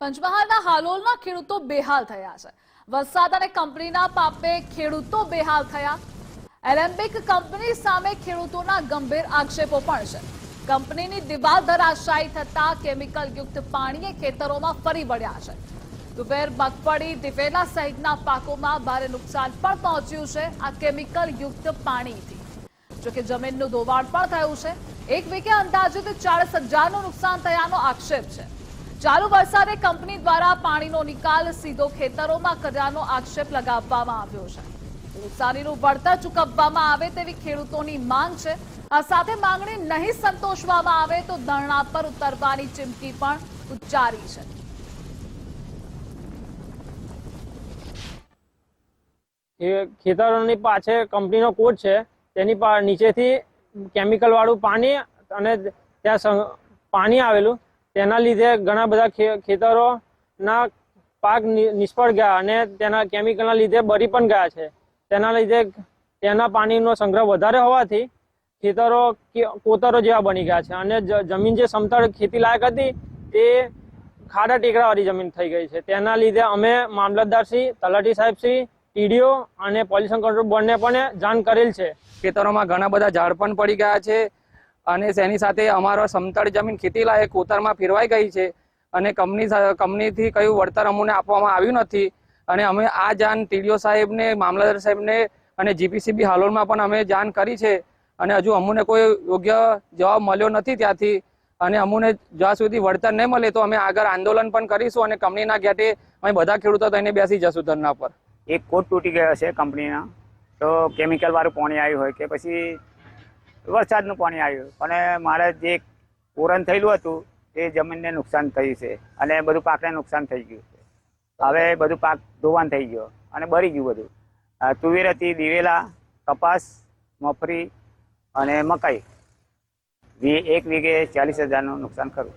પંચમહાલના હાલોલના ખેડૂતો બેહાલ થયા છે. વરસાદ અને કંપનીના પાપે ખેડૂતો બેહાલ થયા. એલેમ્બિક કંપની સામે ખેડૂતોના ગંભીર આક્ષેપો પણ છે. કંપનીની દિવાલ ધરાશાયી થતા કેમિકલ યુક્ત પાણીએ ખેતરોમાં ફરી વળ્યા છે. તુવેર મગફળી, દિવેલા સહિતના પાકોમાં ભારે નુકસાન પણ પહોંચ્યું છે આ કેમિકલ યુક્ત પાણીથી. જોકે જમીનનું ધોવાણ પણ થયું છે. એક વીકે અંદાજિત ચાળીસ હજારનું નુકસાન થયાનો આક્ષેપ છે. ચાલુ વરસાદે કંપની દ્વારા પાણીનો નિકાલ સીધો ખેતરોમાં કર્યાનો આક્ષેપ લગાવવામાં આવ્યો છે. નુકસાનીનું વળતર ચૂકવવામાં આવે તેવી ખેડૂતોની માંગ છે. આ સાથે માંગણી નહીં સંતોષવામાં આવે તો ધરણા પર ઉતરવાની ચીમકી પણ ઉચ્ચારી છે. ખેતરોની પાછળ કંપનીનો કોટ છે. તેની નીચેથી કેમિકલ વાળું પાણી અને ત્યાં પાણી આવેલું. તેના લીધે ઘણા બધા ખેતરોના પાક નિષ્ફળ ગયા અને તેના કેમિકલના લીધે બળી પણ ગયા છે. તેના લીધે તેના પાણીનો સંગ્રહ વધારે હોવાથી ખેતરો કોતરો જેવા બની ગયા છે અને જમીન જે સમતળ ખેતી લાયક હતી તે ખાડા ટેકરાવાળી જમીન થઈ ગઈ છે. તેના લીધે અમે મામલતદારશ્રી તલાટી સાહેબશ્રી ટીડીઓ અને પોલ્યુશન કંટ્રોલ બોર્ડને પણ જાણ કરેલ છે. ખેતરોમાં ઘણા બધા ઝાડ પણ પડી ગયા છે. અને તેની સાથે અમારો સમતળ જમીન ખેતીલાયક ઉતરમાં ફેરવાઈ ગઈ છે અને કંપની કંપનીથી કયું વળતર અમને આપવામાં આવ્યું નથી. અને અમે આ જાણ ટીડીઓ સાહેબને, મામલતદાર સાહેબને અને જીપીસીબી હાલોલમાં પણ અમે જાણ કરી છે. અને હજુ અમને કોઈ યોગ્ય જવાબ મળ્યો નથી ત્યાંથી. અને અમને જ્યાં સુધી વળતર નહીં મળે તો અમે આગળ આંદોલન પણ કરીશું અને કંપનીના ગેટે અમે બધા ખેડૂતો થઈને બેસી જશું ધરના પર. એક કોટ તૂટી ગયો છે કંપનીના. તો કેમિકલ વાળું પાણી આવ્યું હોય કે પછી વરસાદનું પાણી આવ્યું. અને મારે જે પૂરણ થયેલું હતું તે જમીનને નુકસાન થયું છે. અને બધું પાકને નુકસાન થઈ ગયું છે. હવે બધું પાક ધોવાણ થઈ ગયો અને બળી ગયું બધું. તુવેર હતી દિવેલા, કપાસ, મફરી અને મકાઈ. એક વીઘે ચાલીસ હજારનું નુકસાન ખરું.